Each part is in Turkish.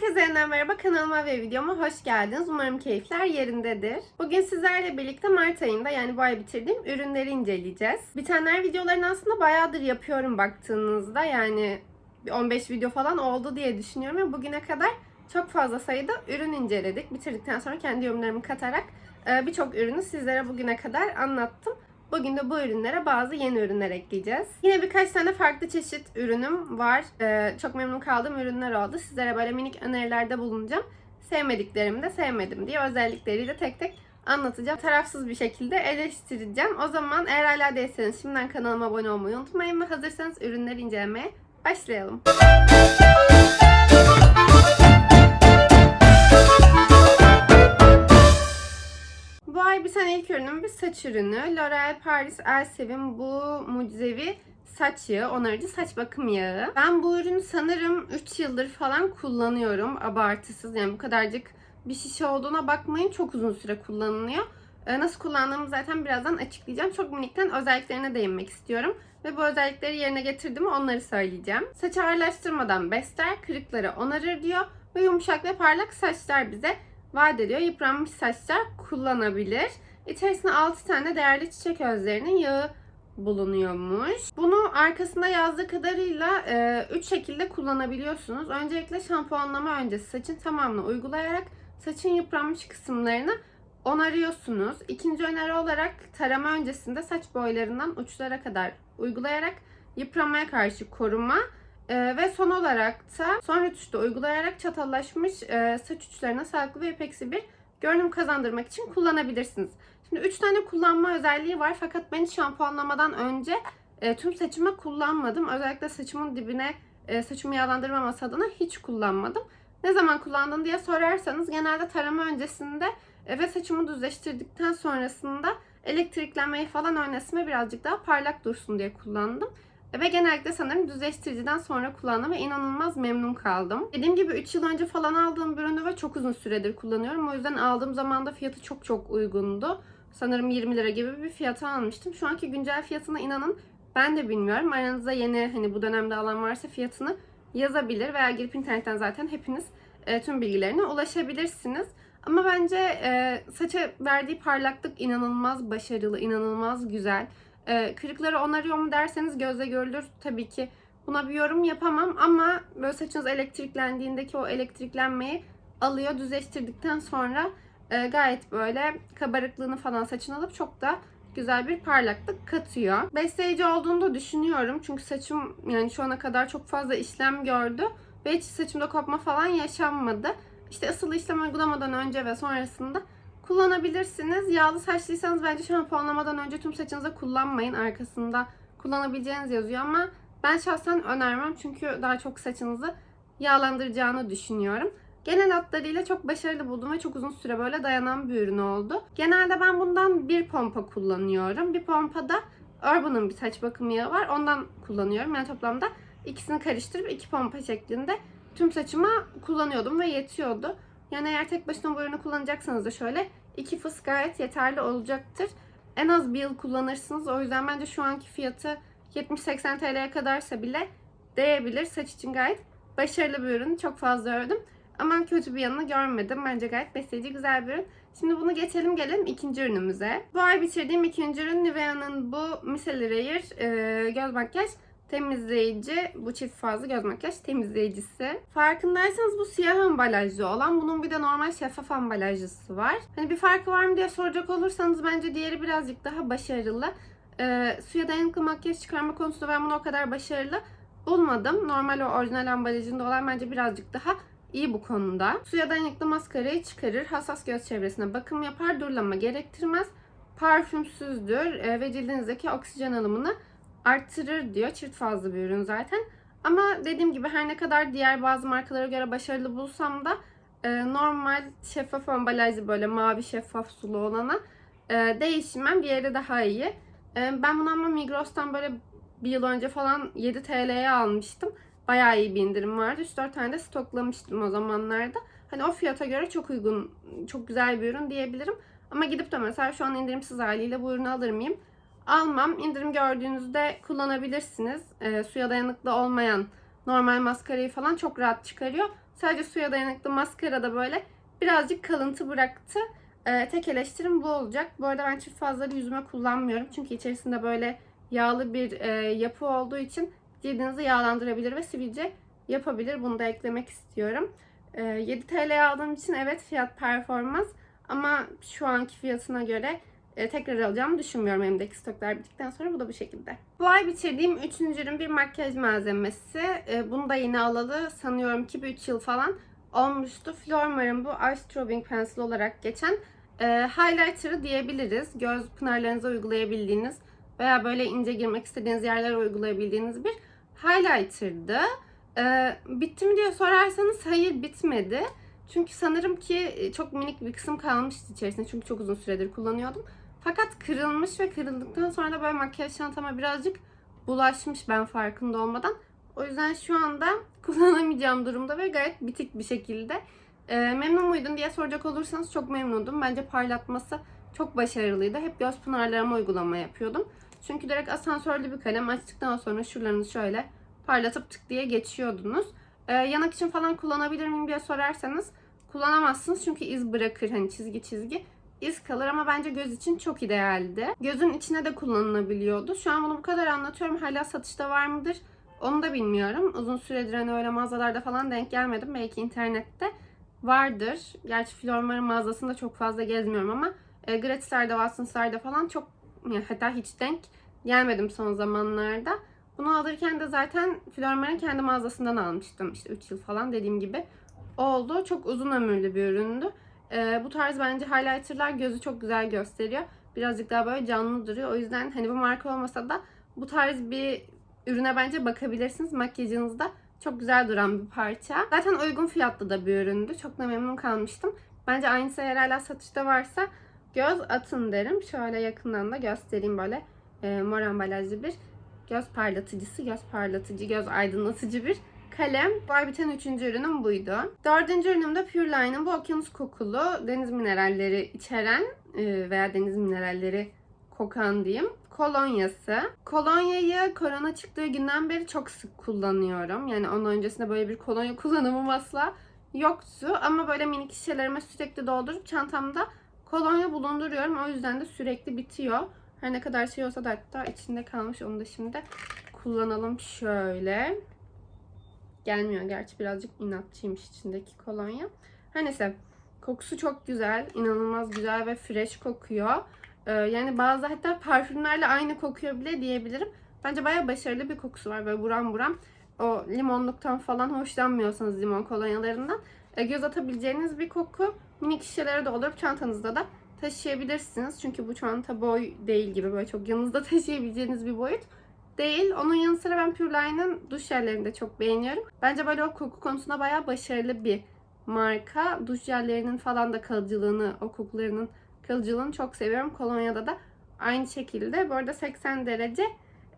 Herkese yeniden merhaba kanalıma ve videoma hoş geldiniz. Umarım keyifler yerindedir. Bugün sizlerle birlikte Mart ayında yani bu ay bitirdiğim ürünleri inceleyeceğiz. Bitenler videolarını aslında bayağıdır yapıyorum baktığınızda. Yani bir 15 video falan oldu diye düşünüyorum ve bugüne kadar çok fazla sayıda ürün inceledik. Bitirdikten sonra kendi yorumlarımı katarak e, birçok ürünü sizlere bugüne kadar anlattım. Bugün de bu ürünlere bazı yeni ürünler ekleyeceğiz. Yine birkaç tane farklı çeşit ürünüm var. Ee, çok memnun kaldığım ürünler oldu. Sizlere böyle minik önerilerde bulunacağım. Sevmediklerimi de sevmedim diye özellikleriyle tek tek anlatacağım. Tarafsız bir şekilde eleştireceğim. O zaman eğer hala değilseniz şimdiden kanalıma abone olmayı unutmayın ve hazırsanız ürünleri incelemeye başlayalım. Bu ay bir tane ilk ürünüm bir saç ürünü. L'Oreal Paris Elsevin bu mucizevi saç yağı, onarıcı saç bakım yağı. Ben bu ürünü sanırım 3 yıldır falan kullanıyorum. Abartısız yani bu kadarcık bir şişe olduğuna bakmayın. Çok uzun süre kullanılıyor. Ee, Nasıl kullandığımı zaten birazdan açıklayacağım. Çok minikten özelliklerine değinmek istiyorum. Ve bu özellikleri yerine getirdim onları söyleyeceğim. Saç ağırlaştırmadan besler, kırıkları onarır diyor. Ve yumuşak ve parlak saçlar bize vaat ediyor. Yıpranmış saçlar kullanabilir. İçerisinde 6 tane değerli çiçek özlerinin yağı bulunuyormuş. Bunu arkasında yazdığı kadarıyla 3 şekilde kullanabiliyorsunuz. Öncelikle şampuanlama öncesi saçın tamamını uygulayarak saçın yıpranmış kısımlarını onarıyorsunuz. İkinci öneri olarak tarama öncesinde saç boylarından uçlara kadar uygulayarak yıpranmaya karşı koruma ee, ve son olarak da son rötuşta uygulayarak çatallaşmış e, saç uçlarına sağlıklı ve ipeksi bir görünüm kazandırmak için kullanabilirsiniz. Şimdi 3 tane kullanma özelliği var fakat ben şampuanlamadan önce e, tüm saçıma kullanmadım. Özellikle saçımın dibine e, saçımı yağlandırmaması adına hiç kullanmadım. Ne zaman kullandın diye sorarsanız genelde tarama öncesinde e, ve saçımı düzleştirdikten sonrasında elektriklenmeyi falan önlesime birazcık daha parlak dursun diye kullandım. Ve genellikle sanırım düzleştiriciden sonra kullandım ve inanılmaz memnun kaldım. Dediğim gibi 3 yıl önce falan aldığım bir ürünü ve çok uzun süredir kullanıyorum. O yüzden aldığım zaman da fiyatı çok çok uygundu. Sanırım 20 lira gibi bir fiyata almıştım. Şu anki güncel fiyatına inanın ben de bilmiyorum. Aranızda yeni hani bu dönemde alan varsa fiyatını yazabilir veya girip internetten zaten hepiniz e, tüm bilgilerine ulaşabilirsiniz. Ama bence e, saça verdiği parlaklık inanılmaz başarılı, inanılmaz güzel. Ee, kırıkları onarıyor mu derseniz gözle görülür tabii ki. Buna bir yorum yapamam ama böyle saçınız elektriklendiğindeki o elektriklenmeyi alıyor. Düzleştirdikten sonra e, gayet böyle kabarıklığını falan saçın alıp çok da güzel bir parlaklık katıyor. Besleyici olduğunu da düşünüyorum. Çünkü saçım yani şu ana kadar çok fazla işlem gördü. Ve hiç saçımda kopma falan yaşanmadı. İşte ısılı işlem uygulamadan önce ve sonrasında kullanabilirsiniz. Yağlı saçlıysanız bence şampuanlamadan önce tüm saçınıza kullanmayın. Arkasında kullanabileceğiniz yazıyor ama ben şahsen önermem çünkü daha çok saçınızı yağlandıracağını düşünüyorum. Genel hatlarıyla çok başarılı buldum ve çok uzun süre böyle dayanan bir ürün oldu. Genelde ben bundan bir pompa kullanıyorum. Bir pompada Urban'ın bir saç bakım yağı var. Ondan kullanıyorum. Yani toplamda ikisini karıştırıp iki pompa şeklinde tüm saçıma kullanıyordum ve yetiyordu. Yani eğer tek başına bu ürünü kullanacaksanız da şöyle iki fıs gayet yeterli olacaktır. En az bir yıl kullanırsınız. O yüzden bence şu anki fiyatı 70-80 TL'ye kadarsa bile değebilir. Saç için gayet başarılı bir ürün. Çok fazla övdüm. Ama kötü bir yanını görmedim. Bence gayet besleyici güzel bir ürün. Şimdi bunu geçelim gelelim ikinci ürünümüze. Bu ay bitirdiğim ikinci ürün Nivea'nın bu Micellar Air e, göz makyaj temizleyici. Bu çift fazlı göz makyaj temizleyicisi. Farkındaysanız bu siyah ambalajlı olan. Bunun bir de normal şeffaf ambalajlısı var. Hani bir farkı var mı diye soracak olursanız bence diğeri birazcık daha başarılı. Ee, suya dayanıklı makyaj çıkarma konusunda ben bunu o kadar başarılı bulmadım. Normal o orijinal ambalajında olan bence birazcık daha iyi bu konuda. Suya dayanıklı maskarayı çıkarır. Hassas göz çevresine bakım yapar. Durulama gerektirmez. Parfümsüzdür e, ve cildinizdeki oksijen alımını arttırır diyor. Çift fazla bir ürün zaten. Ama dediğim gibi her ne kadar diğer bazı markalara göre başarılı bulsam da e, normal şeffaf ambalajlı böyle mavi şeffaf sulu olana e, değişmem. Diğeri daha iyi. E, ben bunu ama Migros'tan böyle bir yıl önce falan 7 TL'ye almıştım. Bayağı iyi bir indirim vardı. 3-4 tane de stoklamıştım o zamanlarda. Hani o fiyata göre çok uygun, çok güzel bir ürün diyebilirim. Ama gidip de mesela şu an indirimsiz haliyle bu ürünü alır mıyım? Almam. İndirim gördüğünüzde kullanabilirsiniz. E, suya dayanıklı olmayan normal maskarayı falan çok rahat çıkarıyor. Sadece suya dayanıklı maskarada böyle birazcık kalıntı bıraktı. Ee, tek eleştirim bu olacak. Bu arada ben çift fazları yüzüme kullanmıyorum. Çünkü içerisinde böyle yağlı bir e, yapı olduğu için cildinizi yağlandırabilir ve sivilce yapabilir. Bunu da eklemek istiyorum. E, 7 TL aldığım için evet fiyat performans ama şu anki fiyatına göre e, tekrar alacağımı düşünmüyorum elimdeki stoklar bittikten sonra. Bu da bu şekilde. Bu ay bitirdiğim üçüncü ürün bir makyaj malzemesi. E, bunu da yeni alalı sanıyorum ki bir 3 yıl falan olmuştu. Flormar'ın bu Eye Strobing Pencil olarak geçen e, highlighter'ı diyebiliriz. Göz pınarlarınıza uygulayabildiğiniz veya böyle ince girmek istediğiniz yerlere uygulayabildiğiniz bir highlighter'dı. E, bitti mi diye sorarsanız hayır bitmedi. Çünkü sanırım ki çok minik bir kısım kalmıştı içerisinde. Çünkü çok uzun süredir kullanıyordum. Fakat kırılmış ve kırıldıktan sonra da böyle makyaj çantama birazcık bulaşmış ben farkında olmadan. O yüzden şu anda kullanamayacağım durumda ve gayet bitik bir şekilde. E, memnun muydun diye soracak olursanız çok memnundum. Bence parlatması çok başarılıydı. Hep göz pınarlarıma uygulama yapıyordum. Çünkü direkt asansörlü bir kalem açtıktan sonra şuralarını şöyle parlatıp tık diye geçiyordunuz. E, yanak için falan kullanabilir miyim diye sorarsanız kullanamazsınız. Çünkü iz bırakır hani çizgi çizgi iz kalır ama bence göz için çok idealdi. Gözün içine de kullanılabiliyordu. Şu an bunu bu kadar anlatıyorum. Hala satışta var mıdır? Onu da bilmiyorum. Uzun süredir hani öyle mağazalarda falan denk gelmedim. Belki internette vardır. Gerçi Flormar'ın mağazasında çok fazla gezmiyorum ama e, Gratis'lerde, Watson's'larda falan çok yani hatta hiç denk gelmedim son zamanlarda. Bunu alırken de zaten Flormar'ın kendi mağazasından almıştım. İşte 3 yıl falan dediğim gibi oldu. Çok uzun ömürlü bir üründü. Ee, bu tarz bence highlighterlar gözü çok güzel gösteriyor. Birazcık daha böyle canlı duruyor. O yüzden hani bu marka olmasa da bu tarz bir ürüne bence bakabilirsiniz. Makyajınızda çok güzel duran bir parça. Zaten uygun fiyatlı da bir üründü. Çok da memnun kalmıştım. Bence aynısı eğer hala satışta varsa göz atın derim. Şöyle yakından da göstereyim böyle e, mor ambalajlı bir göz parlatıcısı, göz parlatıcı, göz aydınlatıcı bir kalem. Ay biten üçüncü ürünüm buydu. Dördüncü ürünüm de Pure Line'ın bu okyanus kokulu deniz mineralleri içeren e, veya deniz mineralleri kokan diyeyim kolonyası. Kolonyayı korona çıktığı günden beri çok sık kullanıyorum. Yani onun öncesinde böyle bir kolonya kullanımım asla yoktu. Ama böyle minik şişelerime sürekli doldurup çantamda kolonya bulunduruyorum. O yüzden de sürekli bitiyor. Her ne kadar şey olsa da hatta içinde kalmış. Onu da şimdi kullanalım şöyle. Gelmiyor gerçi birazcık inatçıymış içindeki kolonya. Her neyse kokusu çok güzel. inanılmaz güzel ve fresh kokuyor. Ee, yani bazı hatta parfümlerle aynı kokuyor bile diyebilirim. Bence bayağı başarılı bir kokusu var. Böyle buram buram. O limonluktan falan hoşlanmıyorsanız limon kolonyalarından e, göz atabileceğiniz bir koku. Minik şişelere doldurup çantanızda da taşıyabilirsiniz. Çünkü bu çanta boy değil gibi böyle çok yanınızda taşıyabileceğiniz bir boyut değil. Onun yanı sıra ben Pure Line'ın duş jellerini de çok beğeniyorum. Bence böyle o koku konusunda bayağı başarılı bir marka. Duş jellerinin falan da kalıcılığını, o kokularının kalıcılığını çok seviyorum. Kolonya'da da aynı şekilde. Bu arada 80 derece.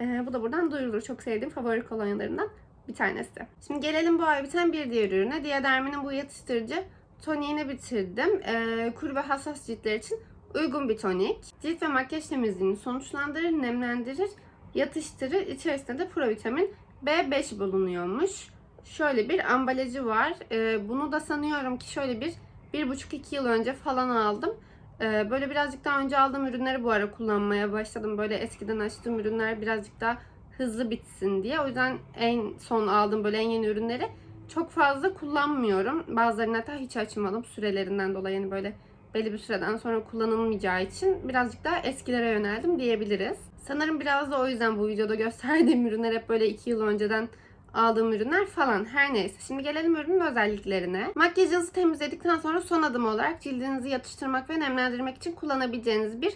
Ee, bu da buradan duyurulur. Çok sevdiğim favori kolonyalarından bir tanesi. Şimdi gelelim bu ay biten bir diğer ürüne. Diadermi'nin bu yatıştırıcı toniğini bitirdim. Ee, kuru ve hassas ciltler için uygun bir tonik. Cilt ve makyaj temizliğini sonuçlandırır, nemlendirir, yatıştırır. İçerisinde de provitamin B5 bulunuyormuş. Şöyle bir ambalajı var. Ee, bunu da sanıyorum ki şöyle bir bir buçuk iki yıl önce falan aldım. Ee, böyle birazcık daha önce aldığım ürünleri bu ara kullanmaya başladım. Böyle eskiden açtığım ürünler birazcık daha hızlı bitsin diye. O yüzden en son aldığım böyle en yeni ürünleri çok fazla kullanmıyorum. Bazılarını hatta hiç açmadım sürelerinden dolayı. Yani böyle belli bir süreden sonra kullanılmayacağı için birazcık daha eskilere yöneldim diyebiliriz. Sanırım biraz da o yüzden bu videoda gösterdiğim ürünler hep böyle 2 yıl önceden aldığım ürünler falan. Her neyse. Şimdi gelelim ürünün özelliklerine. Makyajınızı temizledikten sonra son adım olarak cildinizi yatıştırmak ve nemlendirmek için kullanabileceğiniz bir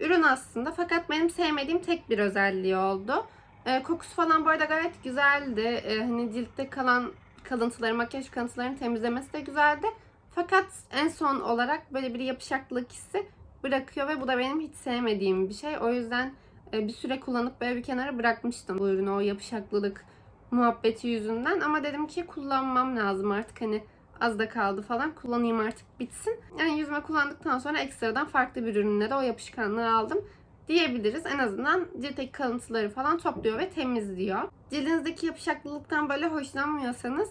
ürün aslında. Fakat benim sevmediğim tek bir özelliği oldu. Ee, kokusu falan bu arada gayet güzeldi. Ee, hani ciltte kalan kalıntıları, makyaj kalıntılarını temizlemesi de güzeldi. Fakat en son olarak böyle bir yapışaklılık hissi bırakıyor ve bu da benim hiç sevmediğim bir şey. O yüzden e, bir süre kullanıp böyle bir kenara bırakmıştım bu ürünü o yapışaklılık muhabbeti yüzünden. Ama dedim ki kullanmam lazım artık hani az da kaldı falan kullanayım artık bitsin. Yani yüzüme kullandıktan sonra ekstradan farklı bir ürünle de o yapışkanlığı aldım diyebiliriz. En azından ciltteki kalıntıları falan topluyor ve temizliyor. Cildinizdeki yapışaklılıktan böyle hoşlanmıyorsanız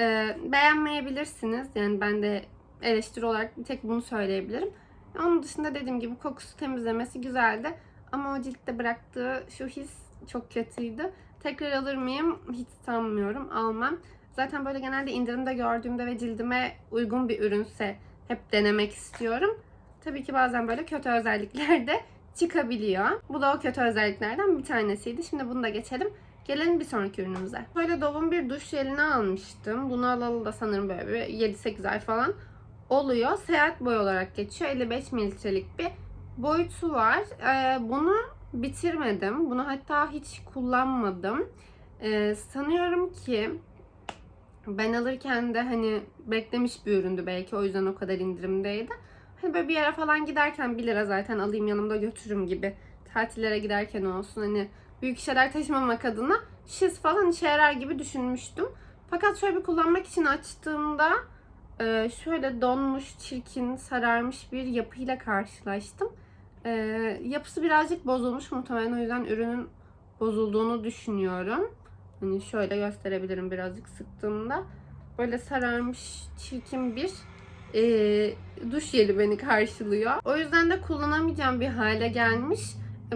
Ee, beğenmeyebilirsiniz. Yani ben de eleştiri olarak bir tek bunu söyleyebilirim. Onun dışında dediğim gibi kokusu temizlemesi güzeldi. Ama o ciltte bıraktığı şu his çok kötüydü. Tekrar alır mıyım? Hiç sanmıyorum. Almam. Zaten böyle genelde indirimde gördüğümde ve cildime uygun bir ürünse hep denemek istiyorum. Tabii ki bazen böyle kötü özellikler de çıkabiliyor. Bu da o kötü özelliklerden bir tanesiydi. Şimdi bunu da geçelim. Gelelim bir sonraki ürünümüze. Böyle Dove'un bir duş jelini almıştım. Bunu alalı da sanırım böyle bir 7-8 ay falan oluyor. Seyahat boyu olarak geçiyor. 55 mililitrelik bir boyutu var. Ee, bunu bitirmedim. Bunu hatta hiç kullanmadım. Ee, sanıyorum ki ben alırken de hani beklemiş bir üründü belki. O yüzden o kadar indirimdeydi. Hani böyle bir yere falan giderken 1 lira zaten alayım yanımda götürürüm gibi. Tatillere giderken olsun hani büyük şeyler taşımamak adına şiz falan işe yarar gibi düşünmüştüm. Fakat şöyle bir kullanmak için açtığımda e, şöyle donmuş, çirkin, sararmış bir yapıyla karşılaştım. E, yapısı birazcık bozulmuş muhtemelen o yüzden ürünün bozulduğunu düşünüyorum. Hani şöyle gösterebilirim birazcık sıktığımda. Böyle sararmış, çirkin bir e, duş jeli beni karşılıyor. O yüzden de kullanamayacağım bir hale gelmiş.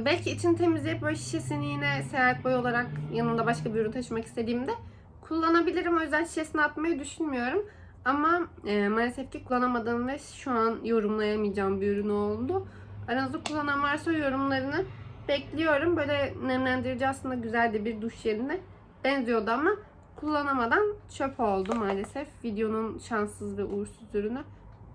Belki içini temizleyip böyle şişesini yine seyahat boyu olarak yanımda başka bir ürün taşımak istediğimde kullanabilirim. O yüzden şişesini atmayı düşünmüyorum. Ama e, maalesef ki kullanamadığım ve şu an yorumlayamayacağım bir ürün oldu. Aranızda kullanan varsa yorumlarını bekliyorum. Böyle nemlendirici aslında güzel de bir duş jeline benziyordu ama kullanamadan çöp oldu maalesef. Videonun şanssız ve uğursuz ürünü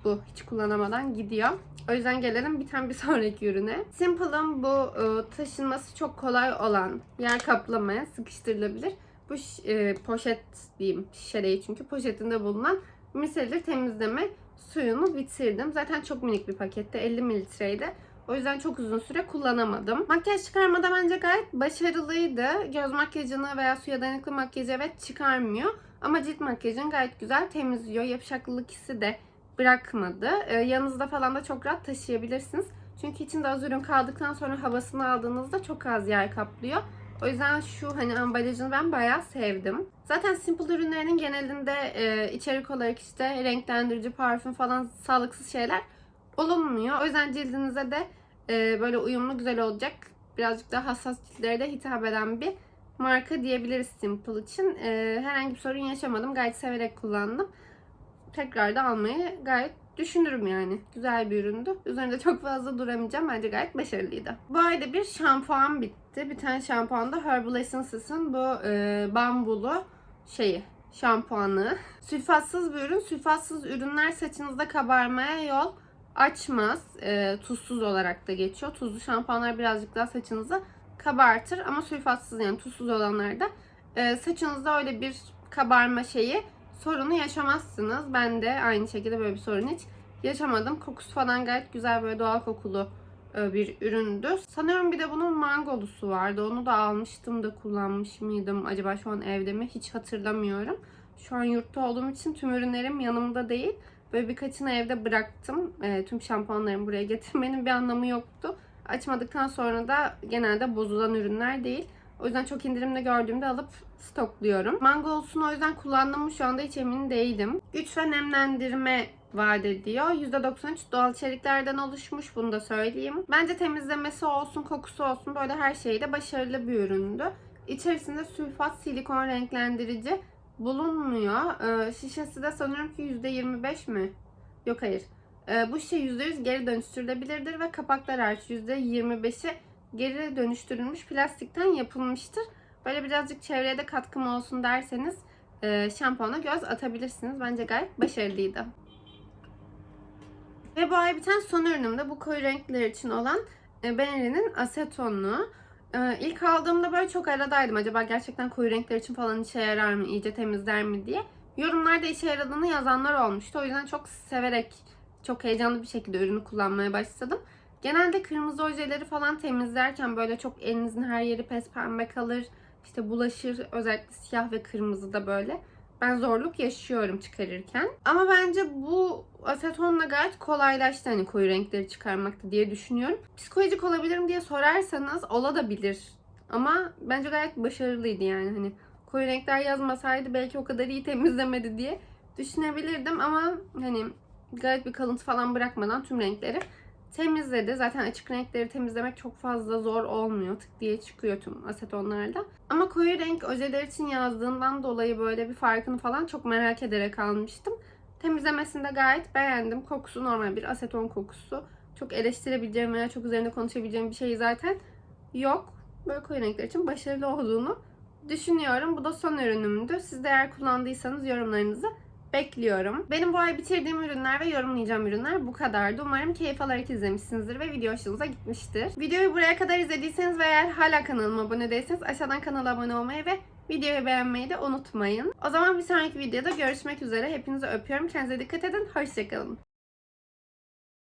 bu. Hiç kullanamadan gidiyor. O yüzden gelelim bir tane bir sonraki ürüne. Simple'ın bu e, taşınması çok kolay olan yer kaplamaya sıkıştırılabilir. Bu e, poşet diyeyim şişe çünkü poşetinde bulunan miselir temizleme suyunu bitirdim. Zaten çok minik bir pakette 50 mililitreydi. O yüzden çok uzun süre kullanamadım. Makyaj çıkarmada bence gayet başarılıydı. Göz makyajını veya suya dayanıklı makyajı evet çıkarmıyor. Ama cilt makyajını gayet güzel temizliyor. Yapışaklılık hissi de bırakmadı. Ee, yanınızda falan da çok rahat taşıyabilirsiniz. Çünkü içinde az ürün kaldıktan sonra havasını aldığınızda çok az yer kaplıyor. O yüzden şu hani ambalajını ben bayağı sevdim. Zaten Simple ürünlerinin genelinde e, içerik olarak işte renklendirici, parfüm falan sağlıksız şeyler olunmuyor. O yüzden cildinize de e, böyle uyumlu güzel olacak. Birazcık daha hassas ciltlere de hitap eden bir marka diyebiliriz Simple için. E, herhangi bir sorun yaşamadım. Gayet severek kullandım. Tekrar da almayı gayet düşünürüm yani. Güzel bir üründü. Üzerinde çok fazla duramayacağım. Bence gayet başarılıydı. Bu ayda bir şampuan bitti. Bir tane şampuan da Herbal Essence'ın bu e, bambulu şeyi şampuanı. Sülfatsız bir ürün. Sülfatsız ürünler saçınızda kabarmaya yol açmaz. E, tuzsuz olarak da geçiyor. Tuzlu şampuanlar birazcık daha saçınızı kabartır ama sülfatsız yani tuzsuz olanlarda e, saçınızda öyle bir kabarma şeyi sorunu yaşamazsınız. Ben de aynı şekilde böyle bir sorun hiç yaşamadım. Kokusu falan gayet güzel böyle doğal kokulu e, bir üründü. Sanıyorum bir de bunun mangolusu vardı. Onu da almıştım da kullanmış mıydım? Acaba şu an evde mi? Hiç hatırlamıyorum. Şu an yurtta olduğum için tüm ürünlerim yanımda değil. Böyle birkaçını evde bıraktım. E, tüm şampuanlarımı buraya getirmenin bir anlamı yoktu. Açmadıktan sonra da genelde bozulan ürünler değil. O yüzden çok indirimde gördüğümde alıp stokluyorum. Mangols'unu o yüzden kullandım mı şu anda hiç emin değilim. Güç ve nemlendirme vaat ediyor. %93 doğal içeriklerden oluşmuş bunu da söyleyeyim. Bence temizlemesi olsun, kokusu olsun böyle her şeyde başarılı bir üründü. İçerisinde sülfat silikon renklendirici bulunmuyor. Ee, şişesi de sanıyorum ki %25 mi? Yok hayır. Ee, bu şişe %100 geri dönüştürülebilirdir ve kapaklar hariç %25'i geri dönüştürülmüş plastikten yapılmıştır. Böyle birazcık çevreye de katkım olsun derseniz e, şampuana göz atabilirsiniz. Bence gayet başarılıydı. Ve bu ay biten son ürünüm de bu koyu renkler için olan e, Benri'nin asetonlu. E, ilk aldığımda böyle çok aradaydım. Acaba gerçekten koyu renkler için falan işe yarar mı, iyice temizler mi diye. Yorumlarda işe yaradığını yazanlar olmuştu. O yüzden çok severek, çok heyecanlı bir şekilde ürünü kullanmaya başladım. Genelde kırmızı ojeleri falan temizlerken böyle çok elinizin her yeri pes pembe kalır. İşte bulaşır özellikle siyah ve kırmızı da böyle. Ben zorluk yaşıyorum çıkarırken. Ama bence bu asetonla gayet kolaylaştı hani koyu renkleri çıkarmakta diye düşünüyorum. Psikolojik olabilir mi diye sorarsanız olabilir. Ama bence gayet başarılıydı yani hani koyu renkler yazmasaydı belki o kadar iyi temizlemedi diye düşünebilirdim ama hani gayet bir kalıntı falan bırakmadan tüm renkleri temizledi. Zaten açık renkleri temizlemek çok fazla zor olmuyor. Tık diye çıkıyor tüm asetonlarda. Ama koyu renk ojeler için yazdığından dolayı böyle bir farkını falan çok merak ederek almıştım. Temizlemesini de gayet beğendim. Kokusu normal bir aseton kokusu. Çok eleştirebileceğim veya çok üzerine konuşabileceğim bir şey zaten yok. Böyle koyu renkler için başarılı olduğunu düşünüyorum. Bu da son ürünümdü. Siz de eğer kullandıysanız yorumlarınızı bekliyorum. Benim bu ay bitirdiğim ürünler ve yorumlayacağım ürünler bu kadardı. Umarım keyif alarak izlemişsinizdir ve video hoşunuza gitmiştir. Videoyu buraya kadar izlediyseniz ve eğer hala kanalıma abone değilseniz aşağıdan kanala abone olmayı ve videoyu beğenmeyi de unutmayın. O zaman bir sonraki videoda görüşmek üzere. Hepinizi öpüyorum. Kendinize dikkat edin. Hoşçakalın.